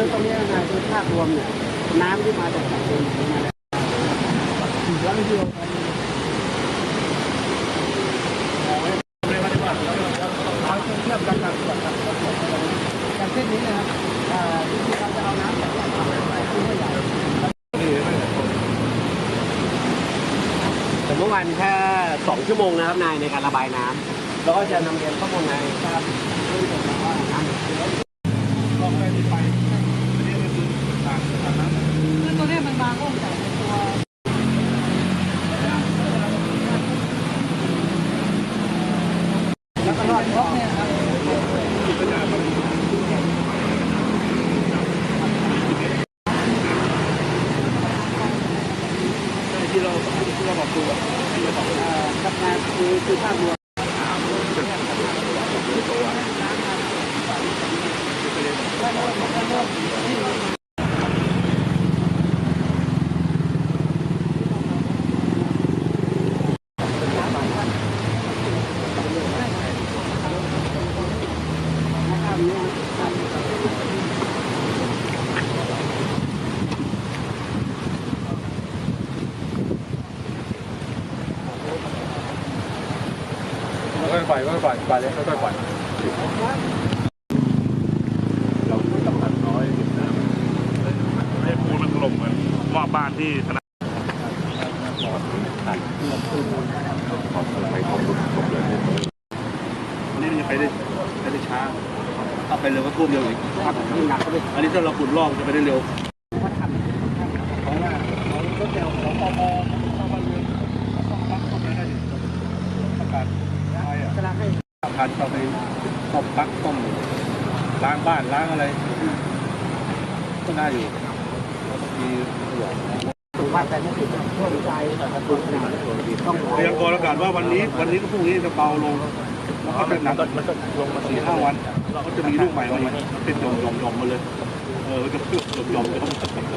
คือตรงนี้นะคือภาพรวมเนี่ยน้ำที่มาจากฝั่งตรงนี้มาแล้วเดียวกันเราเทียบกันกับอย่างเช่นนี้นะครับอ่าที่เราจะเอาน้ำจากฝั่งตรงนี้ไปที่ไม่ใหญ่แต่เมื่อวานแค่สองชั่วโมงนะครับนายในการระบายน้ำแล้วก็จะนำเรียนข้อมูลนายทราบเรื่องของว่ยอะคือตัวเนี้ย มันมาร่มจากในตัวแล้วก็รอดเพราะเนี่ยครับที่เราที่เราบอกตัวที่เราบอกกับงานคือคือภาพรวม ล่อยก็ปล่อยปล่อยเลยก็ปล่อยเรากำลังน้อยเห็นน้ำให้ปูนมันถล่มเหมือนหม้อบ้านที่ธนาอันนี้มันจะไปได้ไปได้ช้าถ้าไปเร็วก็ท่วมเร็วอีกครับยิ่งหนักก็ไปอันนี้ถ้าเราขุดลอกจะไปได้เร็ว พัดทำ ของว่าของรถเร็วของปอปเข้าบ้านเรือนต้องรับเข้าไปได้ประกาศใช่อะ กำลัง ให้พันเข้าไปต้มปักต้มล้างบ้านล้างอะไร ก็น่าอยู่มีหัวถูกว่าแต่ไม่ติดช่วงใจถูกขนาดต้องพยากรณ์อากาศว่าวันนี้ วันนี้ก็พรุ่งนี้จะเบาลงแล้วก็จะหนักมันก็ลงมาสี่ห้าวันก็จะมีลูกใหม่มาอีกเป็นหย่อมหย่อมหย่อมมาเลยเออมันจะหย่อมหย่อมหย่อม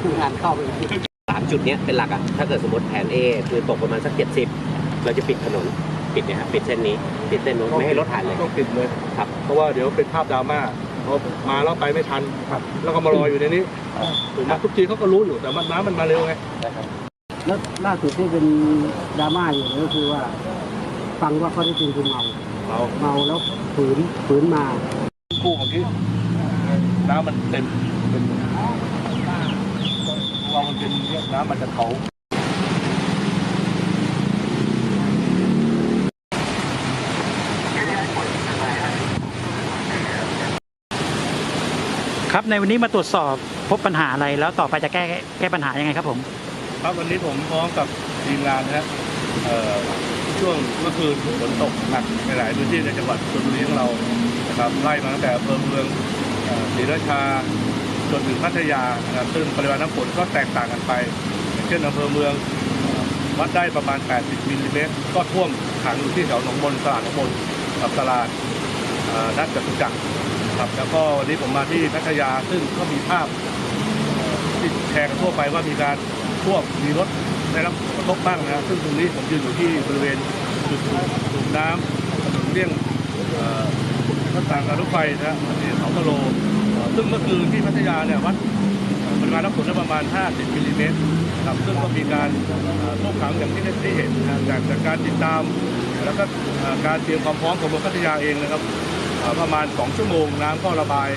คืองานเข้าไปสามจุดเนี้ยเป็นหลักอะถ้าเกิดสมมติแผน A คือตกประมาณสักเจ็ดสิบเราจะปิดถนน ปิดเนี่ยครับปิดเส้นนี้ปิดเส้นนู้นไม่ให้รถผ่านเลย ต้องปิดเลยครับ เพราะว่าเดี๋ยวเป็นภาพดราม่าพอมาแล้วไปไม่ทันแล้วก็มารออยู่ในนี้ถูกไหมทุกทีเขาก็รู้อยู่แต่มันน้ำมันมาเร็วไงแล้วล่าสุดที่เป็นดราม่าอยู่ก็คือว่า ฟังว่าเขาได้จริงคือเมาเราเมาแล้วฝืนฝืนมากู้เมื่อกี้น้ำมันเต็มเป็นเรามันเป็นเนี่ยน้ำมันจะเขา ครับในวันนี้มาตรวจสอบพบปัญหาอะไรแล้วต่อไปจะแก้แก้ปัญหายังไงครับผม ครับวันนี้ผมพร้อมกับทีมงานนะฮะเอ่อช่วงเมื่อคืนฝนตกหนักในหลายพื้นที่ในจังหวัดชลบุรีของเรานะครับไล่มาตั้งแต่อำเภอเมืองเอ่อศรีราชาจนถึงพัทยานะครับซึ่งปริมาณน้ำฝนก็แตกต่างกันไปอย่างเช่นอำเภอเมืองเอ่อวัดได้ประมาณ 80มิลลิเมตรก็ท่วมขังอยู่ที่แถวหนองมนตลาดหนองมนกับตลาดเอ่อนัดจตุจักร ครับ แล้วก็วันนี้ผมมาที่พัทยาซึ่งก็มีภาพที่แชร์กันทั่วไปว่ามีการท่วมมีรถได้รับกระทบบ้างนะครับซึ่งตรงนี้ผมยืนอยู่ที่บริเวณจุดสูบน้ำถนนเลี่ยงเอ่อรถางการรถไฟนะครับที่เขาตะโล ซึ่งเมื่อคืนที่พัทยาเนี่ยวัดปริมาณน้ำฝนได้ประมาณ 50มิลลิเมตรครับซึ่งก็มีการท่วมขังอย่างที่ได้เห็นนะจากจากการติดตาม แล้วก็การเตรียมความพร้อมของเมืองพัทยาเองนะครับ ประมาณ 2 ชั่วโมงน้ำก็ระบาย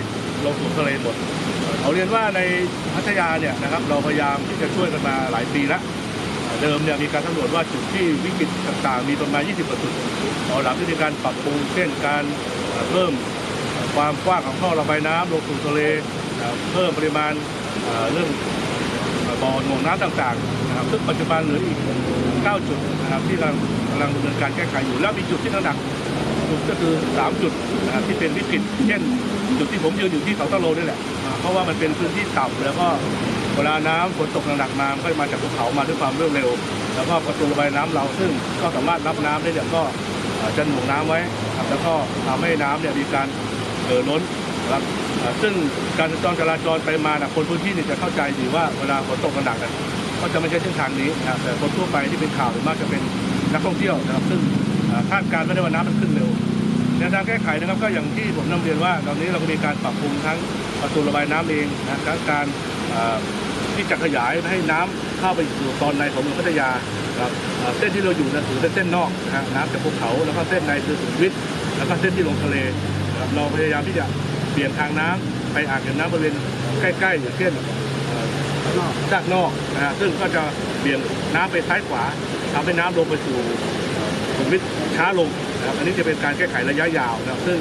ลงสู่ทะเลหมดเขาเรียนว่าในพัทยาเนี่ยนะครับเราพยายามที่จะช่วยกันมาหลายปีแล้วเดิมเนี่ยมีการสำรวจว่าจุดที่วิกฤตต่างๆ มีประมาณ 20กว่าจุดพอหลังที่มีการปรับปรุงเช่นการเพิ่มความกว้างของท่อระบายน้ำลงสู่ทะเล เพิ่มปริมาณเรื่องบ่อหน่วงน้ำต่างๆนะครับซึ่งปัจจุบันเหลืออีก 9 จุดนะครับที่กำลังกำลังดำเนินการแก้ไขอยู่ แล้วมีจุดที่หนัก จุดก็คือ 3 จุดนะครับที่เป็นวิกฤตเช่น จุดที่ผมยืนอยู่ที่เขาตะโลนี่แหละ เพราะว่ามันเป็นพื้นที่ต่ำแล้วก็เวลาน้ำฝนตกหนักๆมามันก็มาจากภูเขามาด้วยความรวดเร็ว แล้วก็ประตูระบายน้ำเราซึ่งก็สามารถรับน้ำได้เนี่ยก็จะหน่วงน้ำไว้ครับแล้วก็ทำให้น้ำเนี่ยมีการเอ่อล้นครับซึ่งการจราจรจราจรไปมานะคนพื้นที่เนี่ยจะเข้าใจดีว่าเวลาฝนตกหนักๆก็จะไม่ใช่เส้นทางนี้นะแต่คนทั่วไปที่เป็นข่าวส่วนมากจะเป็นนักท่องเที่ยวนะครับซึ่งคาดการณ์ไม่ได้ว่าน้ำมันขึ้นเร็ว แนวทางแก้ไขนะครับก็อย่างที่ผมนำเรียนว่า ตอนนี้เราก็มีการปรับปรุงทั้งประตูระบายน้ำเองนะทั้งการที่จะขยายให้น้ำเข้าไปสู่ตอนในของเมืองพัทยาครับเส้นที่เราอยู่นะถือเป็นเส้นนอกนะฮะน้ำจากภูเขาแล้วก็เส้นในคือสุขุมวิทแล้วก็เส้นที่ลงทะเลครับเราพยายามที่จะเปลี่ยนทางน้ำไปอ่างเก็บน้ำบริเวณใกล้ๆอย่างเช่นเอ่อด้านนอกนะฮะซึ่งก็จะเบี่ยงน้ำไปซ้ายขวาทำให้น้ำลงไปสู่สุขุมวิทช้าลง นะครับอันนี้จะเป็นการแก้ไขระยะยาวนะครับซึ่ง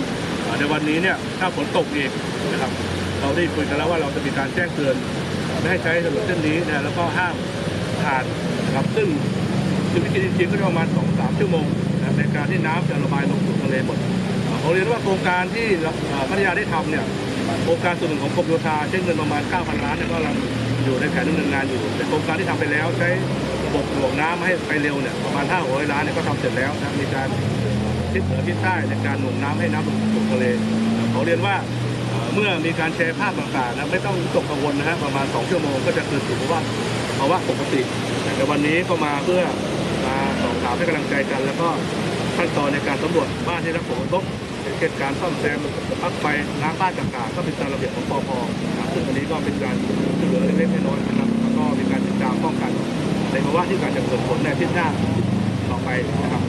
ในวันนี้เนี่ยถ้าฝนตกเองนะครับเราได้คุยกันแล้วว่าเราจะมีการแจ้งเตือนไม่ให้ใช้ถนนเส้นนี้นะแล้วก็ห้ามผ่านนะครับซึ่งชีวิตจริงๆก็จะประมาณ 2 3 ชั่วโมงนะในการที่น้ำจะระบายลงสู่ทะเลหมดเอ่อผมเรียนว่าโครงการที่พัทยาได้ทำเนี่ยโครงการส่วนหนึ่งของกรมโยธาใช้เงินประมาณ 9,000 ล้านเนี่ยก็กำลังอยู่ในแผนดำเนินงานอยู่แต่โครงการที่ทำไปแล้วใช้ระบบหน่วงน้ำให้ไปเร็วเนี่ยประมาณ 500 ล้านเนี่ยก็ทำเสร็จแล้วนะมีการ ทิศเหนือทิศใต้ในการหน่วงน้ำให้น้ำลงสู่ทะเลขอเรียนว่าเมื่อมีการแชร์ภาพต่างๆนะไม่ต้องตกกังวลนะฮะประมาณ 2 ชั่วโมงก็จะคืนสู่ภาวะภาวะปกติแต่วันนี้ก็มาเพื่อมาสอบถามให้กำลังใจกัน แล้วก็ขั้นตอนในการสำรวจบ้านที่รับผลกระทบเช่นการซ่อมแซมปลั๊กไฟล้างบ้านต่างๆก็เป็นตามระเบียบของปพซึ่งอันนี้ก็เป็นการช่วยเหลือเล็กๆน้อยๆนะครับแล้วก็มีการติดตามป้องกันในภาวะที่การจะเกิดผลในทิศหน้าต่อไปนะครับ